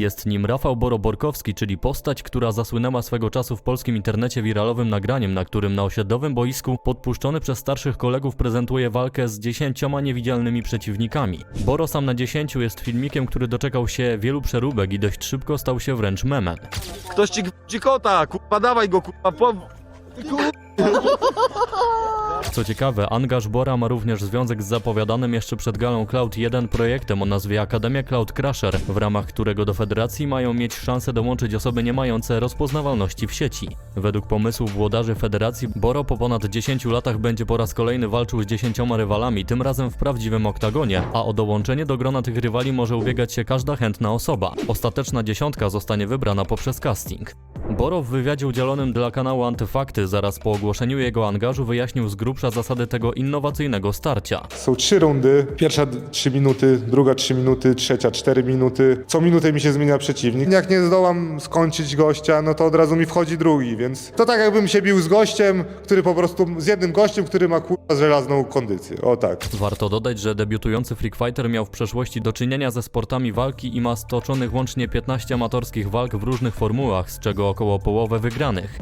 Jest nim Rafał Boroborkowski, czyli postać, która zasłynęła swego czasu w polskim internecie wiralowym nagraniem, na którym na osiedlowym boisku podpuszczony przez starszych kolegów prezentuje walkę z dziesięcioma niewidzialnymi przeciwnikami. Boro sam na dziesięciu jest filmikiem, który doczekał się wielu przeróbek i dość szybko stał się wręcz memem. Ktoś ci gwałci kota, kurwa, dawaj go, kurwa, po... Co ciekawe, angaż Bora ma również związek z zapowiadanym jeszcze przed galą Cloud 1 projektem o nazwie Akademia Cloud Crusher, w ramach którego do federacji mają mieć szansę dołączyć osoby nie mające rozpoznawalności w sieci. Według pomysłów włodarzy federacji, Boro po ponad 10 latach będzie po raz kolejny walczył z 10 rywalami, tym razem w prawdziwym oktagonie, a o dołączenie do grona tych rywali może ubiegać się każda chętna osoba. Ostateczna dziesiątka zostanie wybrana poprzez casting. Boro w wywiadzie udzielonym dla kanału Antyfakty zaraz po ogłoszeniu jego angażu wyjaśnił z grubsza zasady tego innowacyjnego starcia. Są trzy rundy. Pierwsza 3 minuty, druga 3 minuty, trzecia 4 minuty. Co minutę mi się zmienia przeciwnik. Jak nie zdołam skończyć gościa, no to od razu mi wchodzi drugi, więc to tak jakbym się bił z gościem, który po prostu, z jednym gościem, który ma kurwa żelazną kondycję. O tak. Warto dodać, że debiutujący Freak Fighter miał w przeszłości do czynienia ze sportami walki i ma stoczonych łącznie 15 amatorskich walk w różnych formułach, z czego około połowę wygranych.